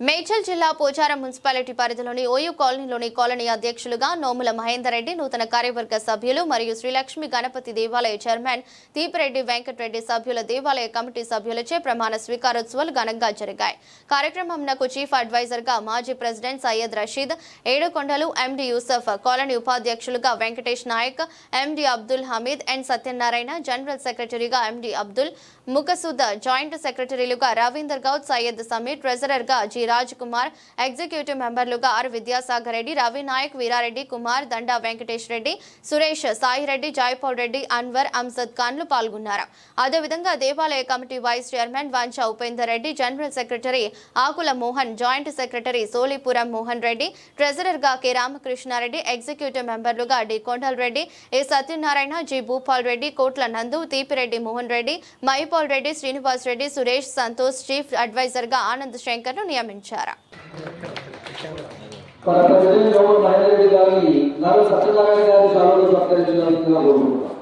మేడ్చల్ జిల్లా పోచారం మున్సిపాలిటీ పరిధిలోని ఓయూ కాలనీలోని కాలనీ అధ్యక్షులుగా నోముల మహేందర్ రెడ్డి నూతన కార్యవర్గ సభ్యులు మరియు శ్రీలక్ష్మి గణపతి దేవాలయ చైర్మన్ దీపిరెడ్డి వెంకటరెడ్డి సభ్యుల దేవాలయ కమిటీ సభ్యులచే ప్రమాణ స్వీకారోత్సవాలు ఘనంగా జరిగాయి. కార్యక్రమంనకు చీఫ్ అడ్వైజర్గా మాజీ president Syed Rasheed Yedukondalu M D Yusuf colony ఉపాధ్యక్షులుగా Venkatesh Naik M D Abdul Hameed N Satyanarayana general సెక్రటరీగా M D Abdul Maqsood joint సెక్రటరీలుగా Ravinder Goud Syed Sameer ట్రెజరర్గా G G Raj Kumar executive మెంబర్లుగా R Vidyasagar Reddy Ravi Naik Veerareddy Kumar Danda Venkatesh Reddy Suresh Saireddy Jaipal Reddy Anwar అంసద్ ఖాన్లు పాల్గొన్నారు. అదేవిధంగా దేవాలయ committee vice chairman Vancha Upender Reddy general secretary Akula Mohan joint secretary Solipuram Mohan Reddy ట్రెజరర్గా K Ramakrishna Reddy executive మెంబర్లుగా D Kondal Reddy A Satyanarayana G Bhupal Reddy Kotla Nandu Theepireddy Mohan Reddy Maipal Reddy Srinivas Reddy Suresh Santosh chief అడ్వైజర్గా Anand శంకర్ను నియమించారు. కోరుకుంటున్నాం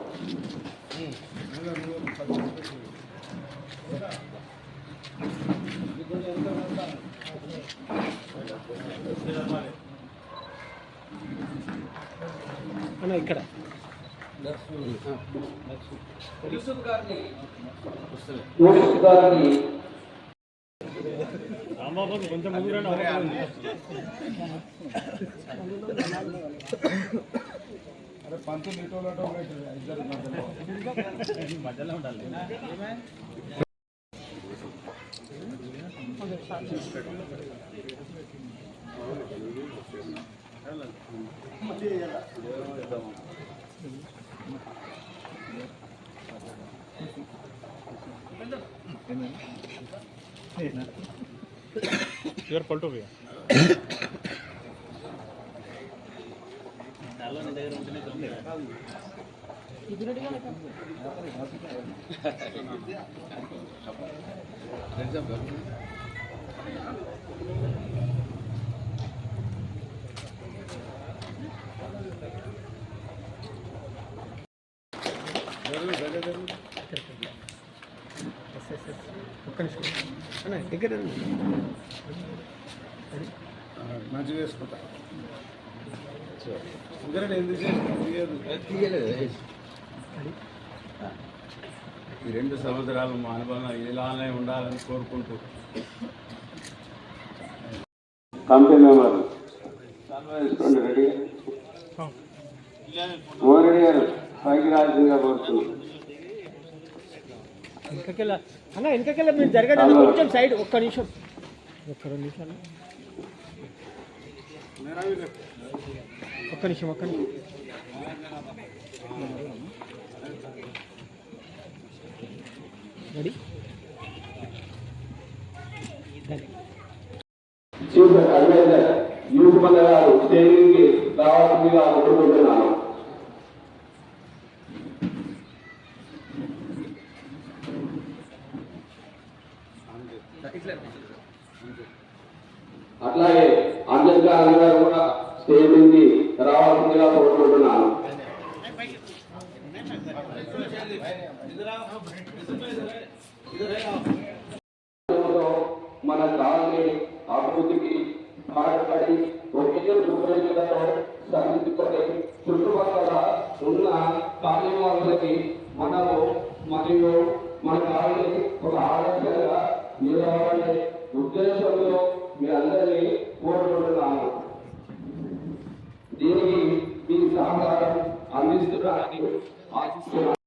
అన్న ఇక్కడ. గారిని ముందు రండి అవకాశం ఉంది. మధ్యలో. ఉండాలి. इधर पलटो भैया ఒక్క నిమిషం రండి. మంచిగా వేసుకుంటా. ఈ రెండు సంవత్సరాలు మా అనుభవం ఇలానే ఉండాలని కోరుకుంటూ. Committee member. రెడ్డి గారు పైకి రావాల్సిందిగా కోరుతున్నాం వెనకకెళ్ళ అన్న వెనకకెళ్ళ మీరు జరగండి కొంచెం సైడ్. ఒక్క నిమిషం. ఒక్క రెండు నిమిషాలు. ఒక్క నిమిషం ఒక్క నిమిషం. రెడీ చీఫ్ అడ్వైజర్ యూసుఫ్ అన్న గారు స్టేజింగ్కి రావాల్సిందిగా కోరుకుంటున్నాను అట్లాగే అంబేద్కర్ గారు కూడా స్టేజ్ నుంచి రావాల్సిందిగా కోరుకుంటున్నాను. మన కాలనీ అభివృద్ధికి పాటుపడి ఒకే సుప్రజలతో సాధించుకొని చుట్టుపక్కల ఉన్న కాలనీ మనము మరియు మన కాలనీ ఒక ఆదర్శంగా నిలవాలనే ఉద్దేశంలో మీ అందరినీ కోరుకుంటున్నాను. దీనికి మీ సహకారం అందిస్తున్నారని ఆశిస్తున్నాను.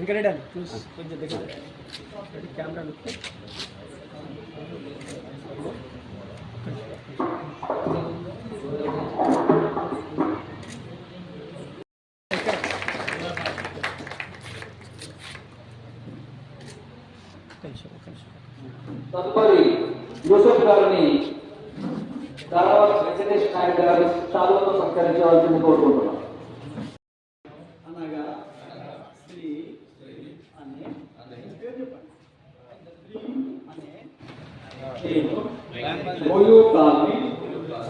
ఇంకా రెడీ అన్న చూసి కొంచెం దగ్గర. కెమెరా నొక్కి. ఒక్క నిమిషం ఒక్క నిమిషం తదుపరి యూసఫ్ గారిని తర్వాత వెంకటేష్ నాయుడు గారి చాలుతో సత్కరించవలసింది కోరుకుంటున్నాం. అనగా స్త్రీ అనే పేరు చెప్పండి. స్త్రీ అనే నేను ఓయూ కాలనీ.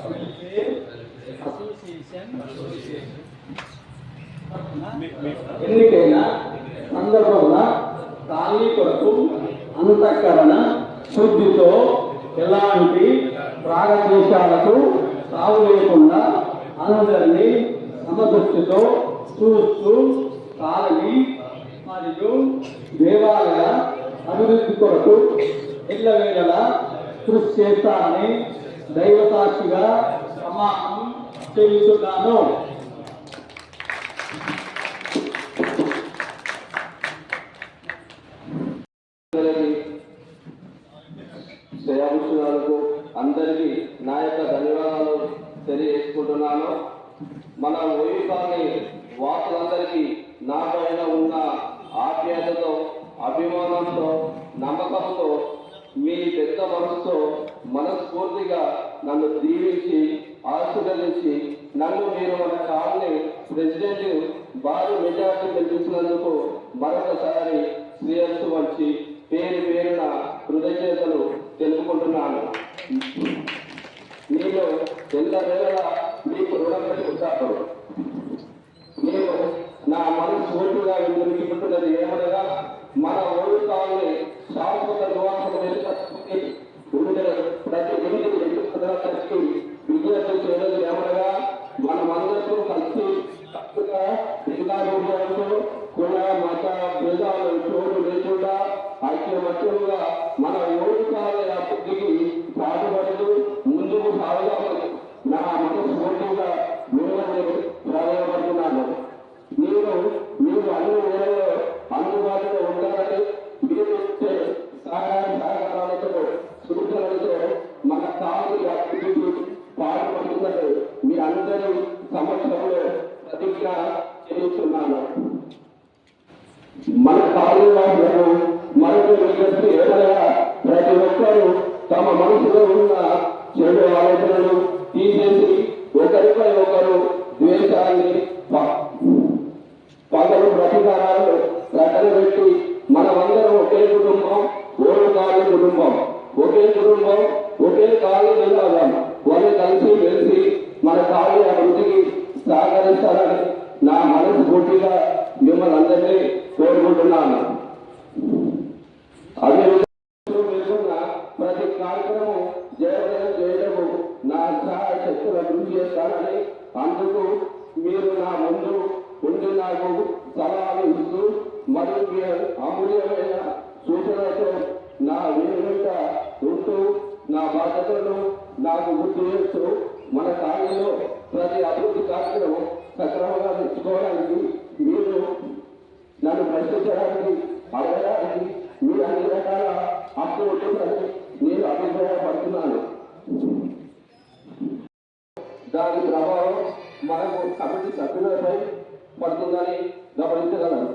వెల్ఫేర్ అసోసియేషన్ ఎన్నికైన సందర్భంగా కాలనీ కొరకు అంతఃకరణ శుద్ధితో ఎలాంటి ప్రాగదేశాలకు సాగు లేకుండా అందరినీ సమదృష్టితో చూస్తూ సాగి మరియు దేవాలయ అభివృద్ధి కొరకు ఎల్లవేళలా కృషి చేస్తానని దైవ సాక్షిగా సమానం చేస్తున్నాను అందరికీ నా యొక్క ధన్యవాదాలు తెలియజేసుకుంటున్నాను. మన ఓయిపాని వాసులందరికీ నా పైన ఉన్న ఆప్యాయతతో అభిమానంతో నమ్మకంతో మీ పెద్ద మనసుతో మనస్ఫూర్తిగా నన్ను దీవించి ఆశీర్వదించి నన్ను మీరు మన కాలనీ ప్రెసిడెంట్ భారీ మెజార్టీ గెలిపించినందుకు మరొకసారి శ్రేయస్సు వచ్చి పేరు పేరున కృతజ్ఞతలు తెలుపుకుంటున్నాను. నేను ఎల్లవేళలా మీకు రుణపడి ఉంటారు. నేను నా మనస్ఫూర్తిగా వినిపించుకుంటున్నది ఏమనగా మన ఓడు కాలని శాశ్వత నివాసం ఏర్పరచుకుని విడుదల ప్రతి ఎనిమిది ఎన్నికలకి విజ్ఞప్తి చేయడం ఏమనగా మనమందరూ కలిసి చక్కగా జిల్లాలో కుల మత భేదాలు చోటు లేకుండా ఐక్యమత్యంగా మన ఓడు కాలని అభివృద్ధికి పాటుపడుతూ ముందుకు సాగుదామని నా మనస్ఫూర్తిగా మిమ్మల్ని ప్రాధాన్యపడుతున్నాను మీరు మీరు అన్ని వేళల్లో అందుబాటులో ఉండాలని మీరు ఇచ్చే సహకారం సహకారాలతో సూచనలతో మన సాగు అభివృద్ధి పాటుపడుతున్నది మీరందరూ అందరి సమక్షంలో ప్రతిజ్ఞ చేస్తున్నాను. మన సాగు మరొక విజ్ఞప్తి కుటుంబం. ఒకే కుటుంబం ఒకే కాళ్ళు నిలబడదాం వాళ్ళు కలిసి వెలిసి మన కాళ్ళు అభివృద్ధికి సహకరిస్తారని నా మనసు పూర్తిగా మిమ్మల్ని అందరినీ కోరుకుంటున్నాను. ప్రతి కార్యక్రమం జయప్రదం చేయడము నా సహాయ శక్తుల అభివృద్ధి చేస్తానని అందుకు మీరు నా ముందు ఉండి నాకు సలహాలు ఇస్తూ మరియు అమూల్యమైన సూచనలతో నా వేదిక ఉంటూ నా బాధ్యతలను నాకు గుర్తు చేస్తూ మన కార్యంలో ప్రతి అభివృద్ధి కార్యక్రమం సక్రమంగా తెచ్చుకోవడానికి మీరు నన్ను ప్రశ్నించడానికి అడగడానికి మీరు అన్ని రకాల హక్కు ఉంటుందని నేను అభిప్రాయపడుతున్నాను. దాని ప్రభావం మనకు కమిటీ సభ్యులపై పడుతుందని గమనించగలను.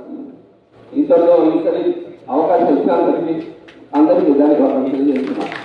ఇంతలో ఇక్కడి అవకాశం ఇచ్చినందరికీ అందరికీ దానికి తెలియజేస్తున్నాను